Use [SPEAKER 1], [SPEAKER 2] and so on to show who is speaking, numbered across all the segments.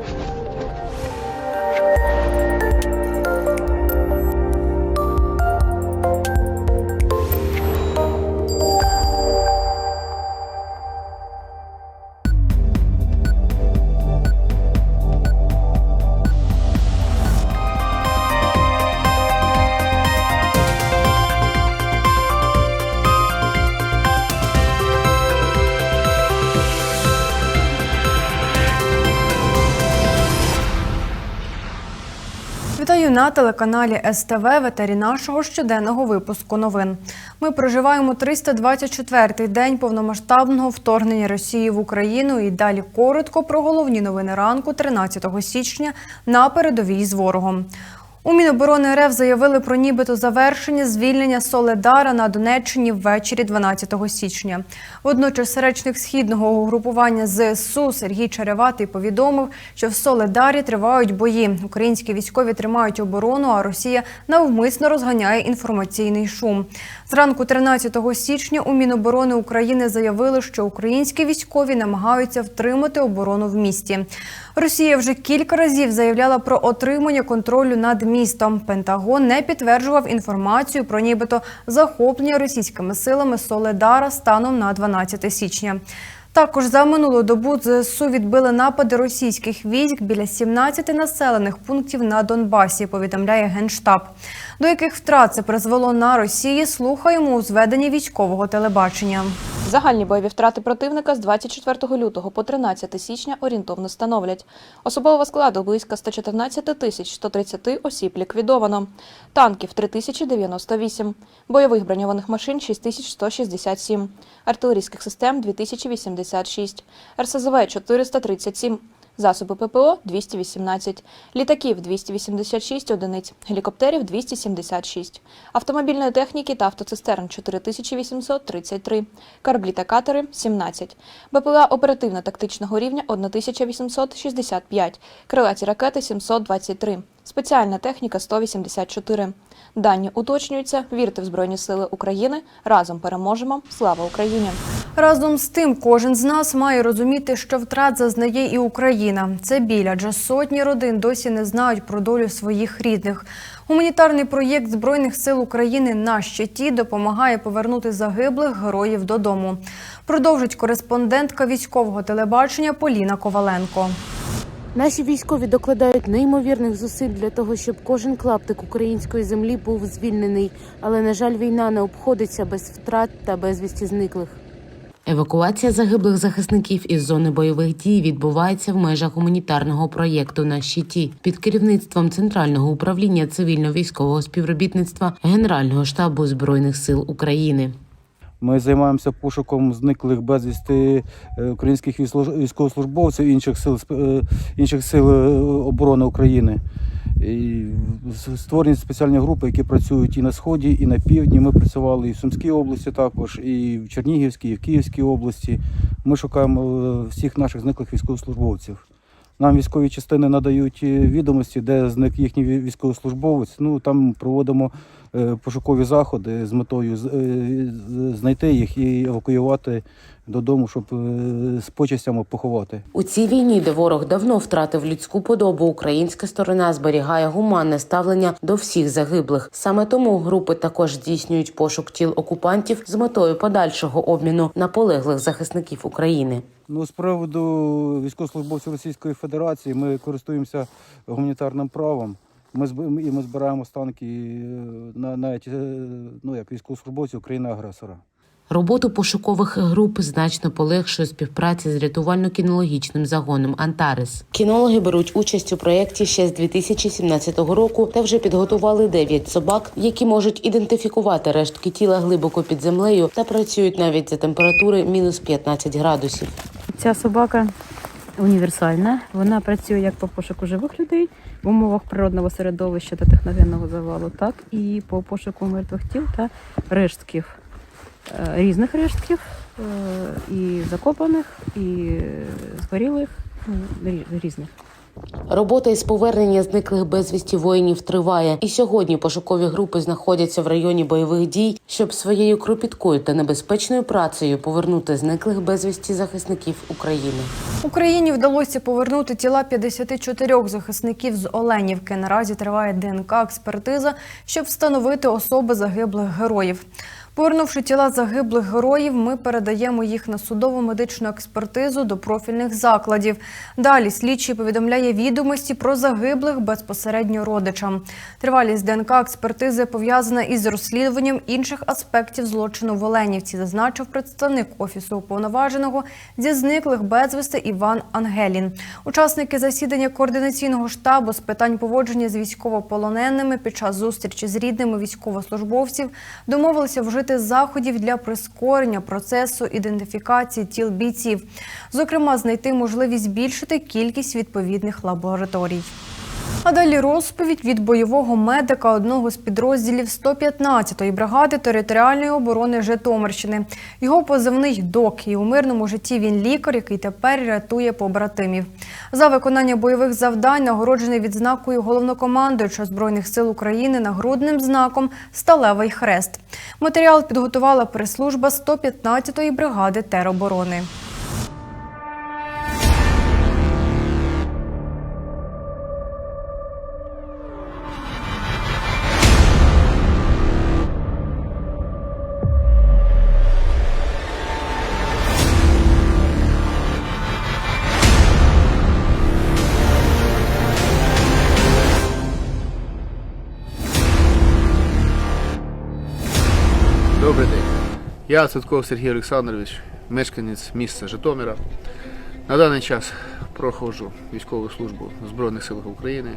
[SPEAKER 1] Thank you. На телеканалі СТВ в етері нашого щоденного випуску новин. Ми проживаємо 324-й день повномасштабного вторгнення Росії в Україну і далі коротко про головні новини ранку 13 січня на передовій з ворогом. У Міноборони РФ заявили про нібито завершення звільнення Соледара на Донеччині ввечері 12 січня. Водночас речник східного угрупування ЗСУ Сергій Череватий повідомив, що в Соледарі тривають бої. Українські військові тримають оборону, а Росія навмисно розганяє інформаційний шум. Зранку 13 січня у Міноборони України заявили, що українські військові намагаються втримати оборону в місті. Росія вже кілька разів заявляла про отримання контролю над містом. Пентагон не підтверджував інформацію про нібито захоплення російськими силами Соледара станом на 12 січня. Також за минулу добу ЗСУ відбили напади російських військ біля 17 населених пунктів на Донбасі. Повідомляє генштаб. До яких втрат це призвело на Росії? Слухаємо у зведенні військового телебачення.
[SPEAKER 2] Загальні бойові втрати противника з 24 лютого по 13 січня орієнтовно становлять. Особового складу близько 114 тисяч 130 осіб ліквідовано. Танків 3098. Бойових броньованих машин 6167. Артилерійських систем 2086. РСЗВ 437. Засоби ППО 218, літаків 286 одиниць, гелікоптерів 276, автомобільної техніки та автоцистерн 4833, кораблі та катери 17, БПЛА оперативно-тактичного рівня 1865, крилаті ракети 723, спеціальна техніка 184. Дані уточнюються. Вірте в Збройні Сили України. Разом переможемо. Слава Україні!
[SPEAKER 1] Разом з тим, кожен з нас має розуміти, що втрат зазнає і Україна. Це біль, адже сотні родин досі не знають про долю своїх рідних. Гуманітарний проєкт Збройних сил України на щиті допомагає повернути загиблих героїв додому. Продовжить кореспондентка військового телебачення Поліна Коваленко.
[SPEAKER 3] Наші військові докладають неймовірних зусиль для того, щоб кожен клаптик української землі був звільнений. Але на жаль, війна не обходиться без втрат та безвісті зниклих.
[SPEAKER 4] Евакуація загиблих захисників із зони бойових дій відбувається в межах гуманітарного проєкту на щиті під керівництвом Центрального управління цивільно-військового співробітництва Генерального штабу збройних сил України.
[SPEAKER 5] Ми займаємося пошуком зниклих безвісти е, українських військовослужбовців інших сил е, інших сил е, оборони України. І створені спеціальні групи, які працюють і на сході, і на півдні. Ми працювали і в Сумській області, також, і в Чернігівській, і в Київській області. Ми шукаємо всіх наших зниклих військовослужбовців. Нам військові частини надають відомості, де зник їхній військовослужбовець. Ну там проводимо пошукові заходи з метою е, знайти їх і евакуювати додому, щоб е, з почестями поховати.
[SPEAKER 4] У цій війні, де ворог давно втратив людську подобу, українська сторона зберігає гуманне ставлення до всіх загиблих. Саме тому групи також здійснюють пошук тіл окупантів з метою подальшого обміну на полеглих захисників України.
[SPEAKER 5] Ну, з приводу військовослужбовців Російської Федерації ми користуємося гуманітарним правом. Ми і ми збираємо останки е, на навіть е, ну, як військовослужбовців країни-агресора.
[SPEAKER 4] Роботу пошукових груп значно полегшує співпраця з рятувально-кінологічним загоном Антарес. Кінологи беруть участь у проєкті ще з 2017 року та вже підготували 9 собак, які можуть ідентифікувати рештки тіла глибоко під землею та працюють навіть за температури мінус 15 градусів.
[SPEAKER 6] Ця собака універсальна. Вона працює як по пошуку живих людей в умовах природного середовища та техногенного завалу, так і по пошуку мертвих тіл та рештків Е, різних рештків, е, і закопаних, і згорілих, ну, різних.
[SPEAKER 4] Робота із повернення зниклих безвісті воїнів триває, і сьогодні пошукові групи знаходяться в районі бойових дій, щоб своєю кропіткою та небезпечною працею повернути зниклих безвісті захисників України.
[SPEAKER 1] Україні вдалося повернути тіла 54 захисників з Оленівки. Наразі триває ДНК експертиза, щоб встановити особи загиблих героїв. Повернувши тіла загиблих героїв, ми передаємо їх на судову медичну експертизу до профільних закладів. Далі слідчий повідомляє відомості про загиблих безпосередньо родичам. Тривалість ДНК експертизи пов'язана із розслідуванням інших аспектів злочину в Оленівці, зазначив представник офісу уповноваженого зі зниклих безвісти Іван Ангелін. Учасники засідання координаційного штабу з питань поводження з військовополоненими під час зустрічі з рідними військовослужбовців домовилися вжити заходів для прискорення процесу ідентифікації тіл бійців, зокрема, знайти можливість збільшити кількість відповідних лабораторій. А далі розповідь від бойового медика одного з підрозділів 115-ї бригади територіальної оборони Житомирщини. Його позивний док і у мирному житті він лікар, який тепер рятує побратимів. За виконання бойових завдань нагороджений відзнакою головнокомандуючого збройних сил України нагрудним знаком Сталевий хрест. Матеріал підготувала прес-служба 115-ї бригади тероборони.
[SPEAKER 7] Я Цутков Сергій Олександрович, мешканець міста Житомира. На даний час проходжу військову службу в Збройних силах України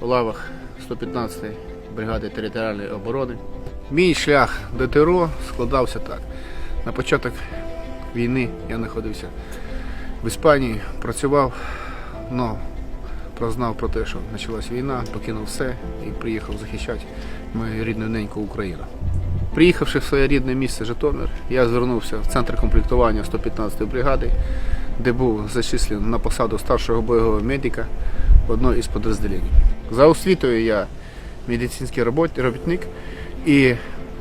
[SPEAKER 7] у лавах 115-ї бригади територіальної оборони. Мій шлях до ТРО складався так. На початок війни я знаходився в Іспанії, працював, але прознав про те, що почалась війна, покинув все і приїхав захищати мою рідну неньку Україну. Приїхавши в своє рідне місце Житомир, я звернувся в центр комплектування 115-ї бригади, де був зачислений на посаду старшого бойового медика в одному із підрозділень. За освітою я медицинський робітник і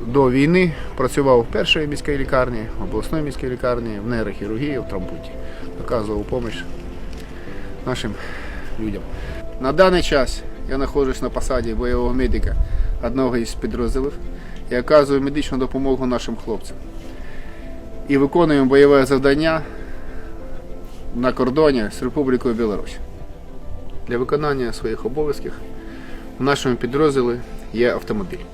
[SPEAKER 7] до війни працював в першій міській лікарні, в обласній міській лікарні, в нейрохірургії, в травмпункті. Оказував допомогу нашим людям. На даний час я знаходжусь на посаді бойового медика одного із підрозділів і оказую медичну допомогу нашим хлопцям. І виконуємо бойове завдання на кордоні з Республікою Білорусь. Для виконання своїх обов'язків в нашому підрозділі є автомобіль,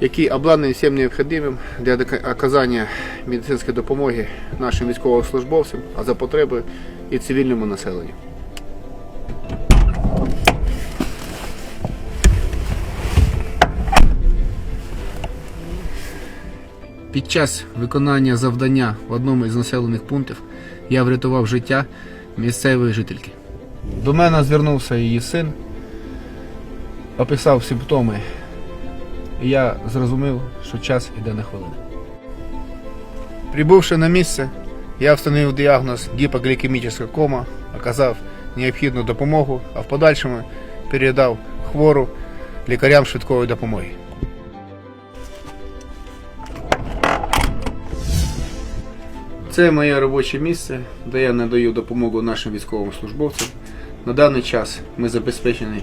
[SPEAKER 7] який обладнаний всім необхідним для оказання медицинської допомоги нашим військовослужбовцям, а за потреби і цивільному населенню. Під час виконання завдання в одному із населених пунктів я врятував життя місцевої жительки. До мене звернувся її син, описав симптоми, і я зрозумів, що час іде на хвилину. Прибувши на місце, я встановив діагноз гіпоглікемічна кома, оказав необхідну допомогу, а в подальшому передав хвору лікарям швидкої допомоги. Це моє робоче місце, де я надаю допомогу нашим військовим службовцям. На даний час ми забезпечені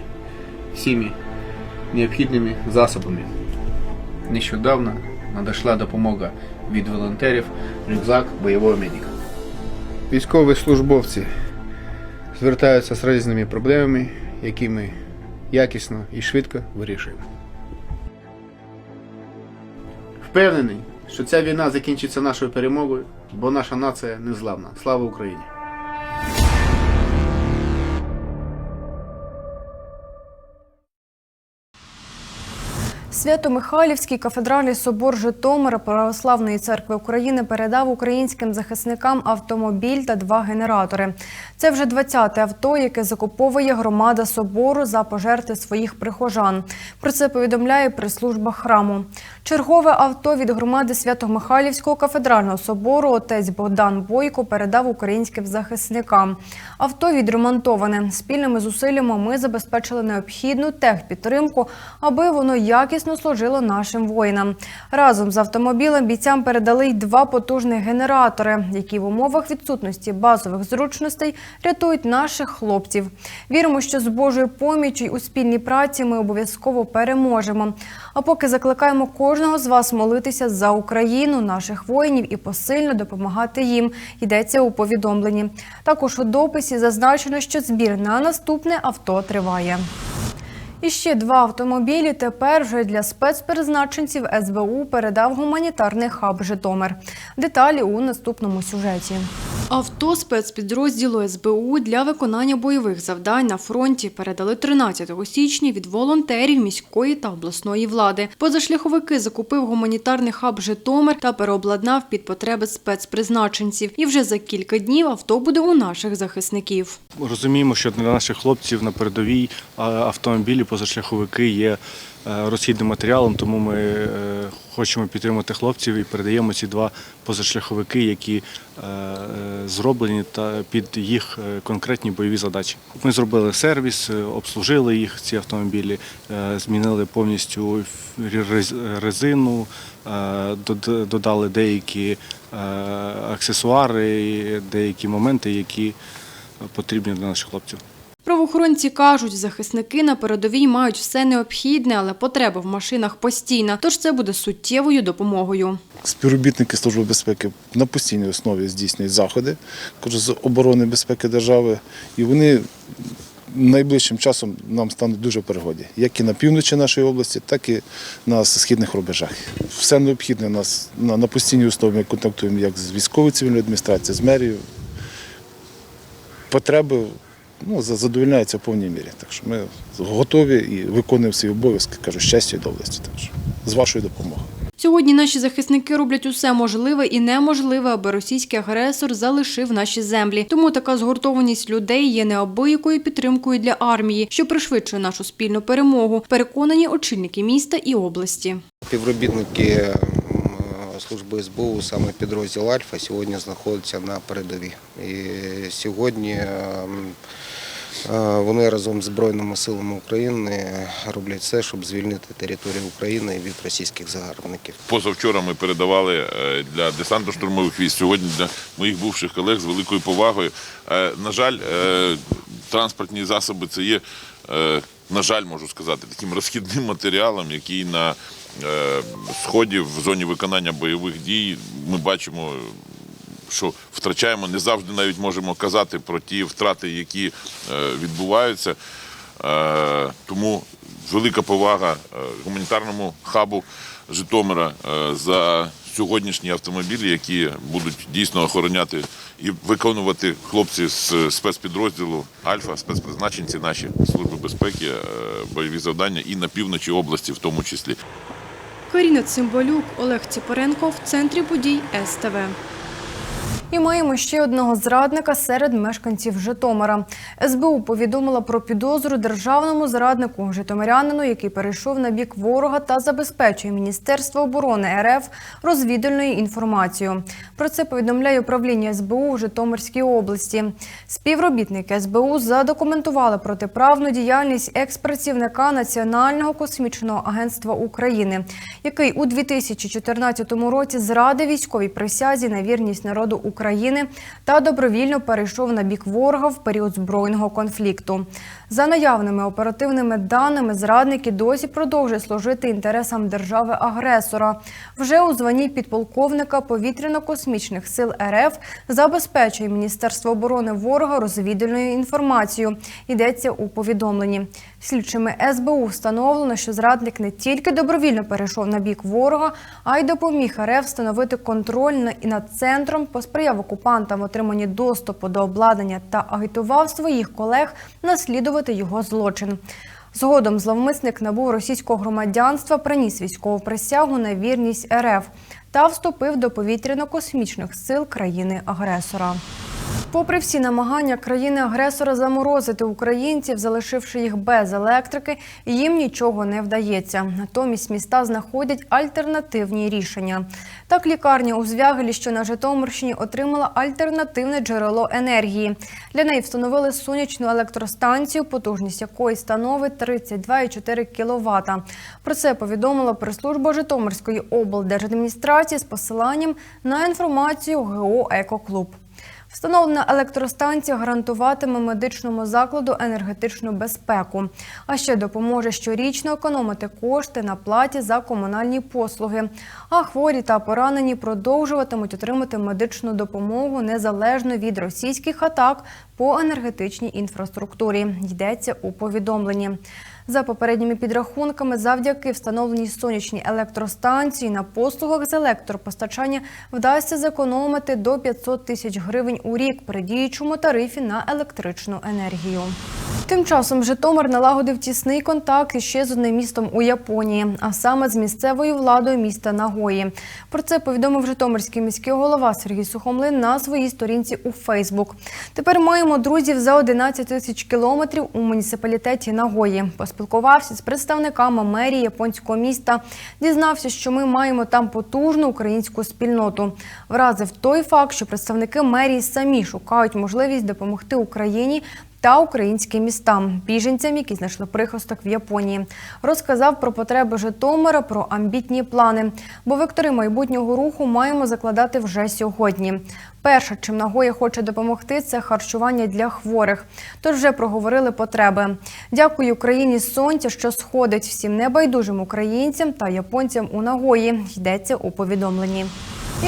[SPEAKER 7] всіми необхідними засобами. Нещодавно надійшла допомога від волонтерів рюкзак бойового медика. Військові службовці звертаються з різними проблемами, які ми якісно і швидко вирішуємо. Впевнений, що ця війна закінчиться нашою перемогою, бо наша нація незламна. Слава Україні!
[SPEAKER 1] Свято-Михайлівський кафедральний собор Житомира Православної церкви України передав українським захисникам автомобіль та два генератори. Це вже 20-те авто, яке закуповує громада собору за пожерти своїх прихожан. Про це повідомляє прес-служба храму. Чергове авто від громади Свято-Михайлівського кафедрального собору отець Богдан Бойко передав українським захисникам. Авто відремонтоване. Спільними зусиллями ми забезпечили необхідну техпідтримку, аби воно якісно служило нашим воїнам. Разом з автомобілем бійцям передали й два потужних генератори, які в умовах відсутності базових зручностей рятують наших хлопців. Віримо, що з Божою помічю й у спільній праці ми обов'язково переможемо. А поки закликаємо кожного з вас молитися за Україну, наших воїнів і посильно допомагати їм. Йдеться у повідомленні. Також у дописі зазначено, що збір на наступне авто триває. І ще два автомобілі тепер вже для спецпризначенців СБУ передав гуманітарний хаб Житомир. Деталі у наступному сюжеті. Авто спецпідрозділу СБУ для виконання бойових завдань на фронті передали 13 січня від волонтерів міської та обласної влади. Позашляховики закупив гуманітарний хаб Житомир та переобладнав під потреби спецпризначенців. І вже за кілька днів авто буде у наших захисників.
[SPEAKER 8] Розуміємо, що для наших хлопців на передовій автомобілі, позашляховики є е, розхідним матеріалом, тому ми е, хочемо підтримати хлопців і передаємо ці два позашляховики, які е, е, зроблені під їх е, конкретні бойові задачі. Ми зробили сервіс, обслужили їх, ці автомобілі, змінили повністю резину, додали деякі аксесуари, деякі моменти, які потрібні для наших хлопців.
[SPEAKER 1] Правоохоронці кажуть, захисники на передовій мають все необхідне, але потреба в машинах постійна, тож це буде суттєвою допомогою.
[SPEAKER 9] Співробітники Служби безпеки на постійній основі здійснюють заходи з оборони безпеки держави, і вони найближчим часом нам стануть дуже в перегоді, як і на півночі нашої області, так і на східних рубежах. Все необхідне нас на, на постійній основі. Ми контактуємо як з військовою цивільною адміністрацією, з мерією. Потреби ну, за- задовольняються в повній мірі. Так що ми готові і виконуємо свої обов'язки, кажу, щастя і доблесті. Так що з вашою допомогою.
[SPEAKER 1] Сьогодні наші захисники роблять усе можливе і неможливе, аби російський агресор залишив наші землі. Тому така згуртованість людей є неабиякою підтримкою для армії, що пришвидшує нашу спільну перемогу. Переконані очільники міста і області.
[SPEAKER 10] Співробітники м, служби СБУ, саме підрозділ Альфа, сьогодні знаходяться на передовій. І сьогодні е, вони разом з Збройними силами України роблять все, щоб звільнити територію України від російських загарбників.
[SPEAKER 11] Позавчора ми передавали е, для десантно-штурмових військ, сьогодні для моїх бувших колег з великою повагою. Е, На жаль, е, транспортні засоби це є, е, на жаль, можу сказати, таким розхідним матеріалом, який на е, сході в зоні виконання бойових дій ми бачимо. Що втрачаємо, не завжди навіть можемо казати про ті втрати, які е, відбуваються. Е, тому велика повага гуманітарному хабу Житомира за сьогоднішні автомобілі, які будуть дійсно охороняти і виконувати хлопці з спецпідрозділу Альфа, спецпризначенці наші служби безпеки, е, бойові завдання і на півночі області, в тому числі.
[SPEAKER 1] Каріна Цимбалюк, Олег Ціпоренко в центрі подій СТВ. І маємо ще одного зрадника серед мешканців Житомира. СБУ повідомила про підозру державному зраднику Житомирянину, який перейшов на бік ворога та забезпечує Міністерство оборони РФ розвідувальною інформацією. Про це повідомляє управління СБУ в Житомирській області. Співробітники СБУ задокументували протиправну діяльність експрацівника Національного космічного агентства України, який у 2014 році зрадив військовій присязі на вірність народу України та добровільно перейшов на бік ворога в період збройного конфлікту. За наявними оперативними даними, зрадник і досі продовжує служити інтересам держави-агресора. Вже у званні підполковника повітряно-космічних сил РФ забезпечує Міністерство оборони ворога розвідувальною інформацією. Йдеться у повідомленні. Слідчими СБУ встановлено, що зрадник не тільки добровільно перейшов на бік ворога, а й допоміг РФ встановити контроль і над центром, посприяв окупантам отриманні доступу до обладнання та агітував своїх колег наслідувати його злочин. Згодом зловмисник набув російського громадянства, приніс військову присягу на вірність РФ та вступив до повітряно-космічних сил країни-агресора. Попри всі намагання країни-агресора заморозити українців, залишивши їх без електрики, їм нічого не вдається. Натомість міста знаходять альтернативні рішення. Так, лікарня у Звягелі, що на Житомирщині, отримала альтернативне джерело енергії. Для неї встановили сонячну електростанцію, потужність якої становить 32,4 кВт. Про це повідомила прес-служба Житомирської облдержадміністрації з посиланням на інформацію ГО «Екоклуб». Встановлена електростанція гарантуватиме медичному закладу енергетичну безпеку, а ще допоможе щорічно економити кошти на платі за комунальні послуги. А хворі та поранені продовжуватимуть отримати медичну допомогу незалежно від російських атак по енергетичній інфраструктурі. Йдеться у повідомленні. За попередніми підрахунками, завдяки встановленій сонячній електростанції на послугах з електропостачання вдасться зекономити до 500 тисяч гривень у рік при діючому тарифі на електричну енергію. Тим часом Житомир налагодив тісний контакт іще з одним містом у Японії, а саме з місцевою владою міста Нагої. Про це повідомив Житомирський міський голова Сергій Сухомлин на своїй сторінці у Фейсбук. Тепер маємо друзів за 11 тисяч кілометрів у муніципалітеті Нагої. Поспілкувався з представниками мерії японського міста. Дізнався, що ми маємо там потужну українську спільноту. Вразив той факт, що представники мерії самі шукають можливість допомогти Україні та українським містам, біженцям, які знайшли прихисток в Японії. Розказав про потреби Житомира, про амбітні плани. Бо вектори майбутнього руху маємо закладати вже сьогодні. Перше, чим Нагоя хоче допомогти, це харчування для хворих. Тож вже проговорили потреби. Дякую Україні сонця, що сходить всім небайдужим українцям та японцям у Нагої. Йдеться у повідомленні.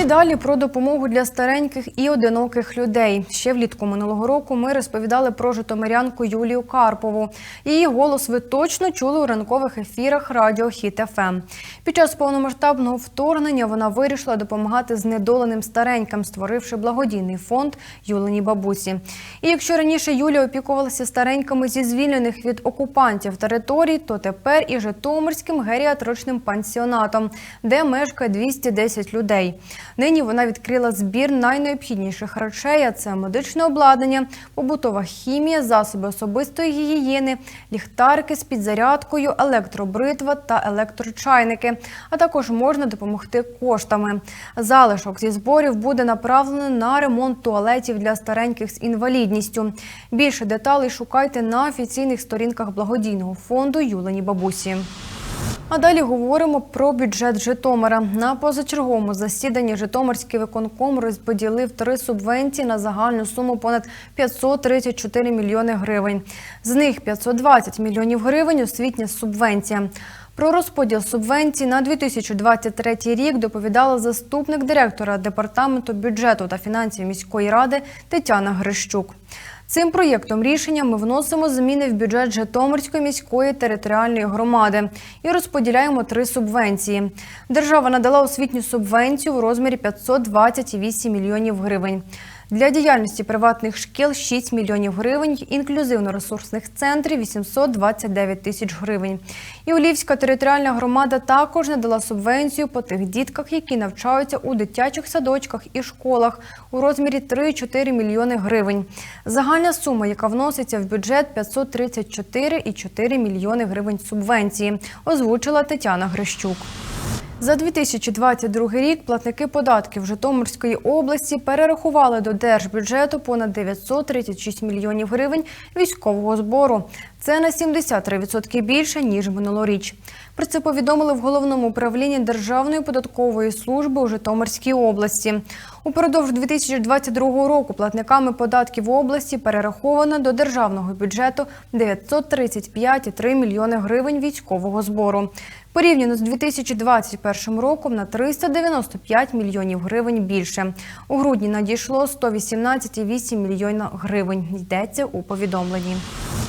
[SPEAKER 1] І далі про допомогу для стареньких і одиноких людей. Ще влітку минулого року ми розповідали про житомирянку Юлію Карпову. Її голос ви точно чули у ранкових ефірах Радіо Хіт ФМ. Під час повномасштабного вторгнення вона вирішила допомагати знедоленим старенькам, створивши благодійний фонд Юлині бабусі. І якщо раніше Юлія опікувалася стареньками зі звільнених від окупантів територій, то тепер і Житомирським геріатричним пансіонатом, де мешкає 210 людей. Нині вона відкрила збір найнеобхідніших речей. А це медичне обладнання, побутова хімія, засоби особистої гігієни, ліхтарики з підзарядкою, електробритва та електрочайники. А також можна допомогти коштами. Залишок зі зборів буде направлено на ремонт туалетів для стареньких з інвалідністю. Більше деталей шукайте на офіційних сторінках благодійного фонду Юлені Бабусі. А далі говоримо про бюджет Житомира. На позачерговому засіданні Житомирський виконком розподілив три субвенції на загальну суму понад 534 мільйони гривень. З них 520 мільйонів гривень освітня субвенція. Про розподіл субвенцій на 2023 рік доповідала заступник директора департаменту бюджету та фінансів міської ради Тетяна Грищук. Цим проєктом рішення ми вносимо зміни в бюджет Житомирської міської територіальної громади і розподіляємо три субвенції. Держава надала освітню субвенцію у розмірі 528 мільйонів гривень. Для діяльності приватних шкіл 6 мільйонів гривень, інклюзивно-ресурсних центрів 829 тисяч гривень. І Олівська територіальна громада також надала субвенцію по тих дітках, які навчаються у дитячих садочках і школах у розмірі 3-4 мільйони гривень. Загальна сума, яка вноситься в бюджет 534,4 мільйони гривень субвенції, озвучила Тетяна Грищук. За 2022 рік платники податків Житомирської області перерахували до держбюджету понад 936 мільйонів гривень військового збору. Це на 73% більше ніж минулоріч. Про це повідомили в головному управлінні Державної податкової служби у Житомирській області. Упродовж 2022 року платниками податків області перераховано до державного бюджету 935,3 мільйони гривень військового збору. Порівняно з 2021 роком на 395 мільйонів гривень більше. У грудні надійшло 118,8 мільйона гривень. Йдеться у повідомленні.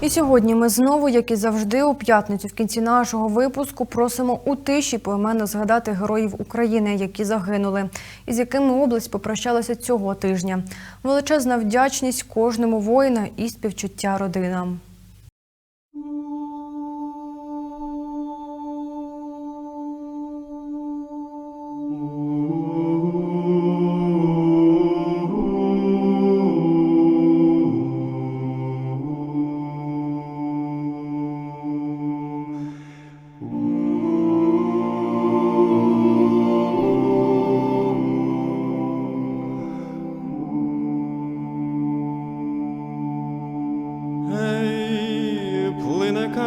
[SPEAKER 1] І сьогодні ми знову, як і завжди, у п'ятницю в кінці нашого випуску просимо у тиші поіменно згадати героїв України, які загинули, і з якими область попрощалася цього тижня. Величезна вдячність кожному воїну і співчуття родинам.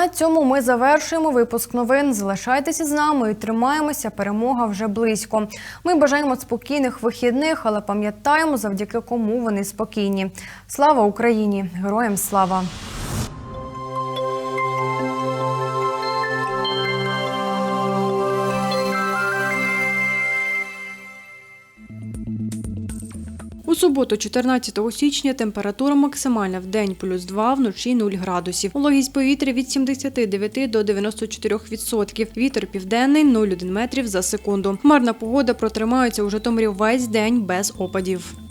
[SPEAKER 1] На цьому ми завершуємо випуск новин. Залишайтеся з нами і тримаємося. Перемога вже близько. Ми бажаємо спокійних вихідних, але пам'ятаємо, завдяки кому вони спокійні. Слава Україні! Героям слава! Суботу, 14 січня, температура максимальна в день плюс 2, вночі 0 градусів. Вологість повітря від 79 до 94 відсотків. Вітер південний 0,1 метрів за секунду. Хмарна погода протримається у Житомирі весь день без опадів.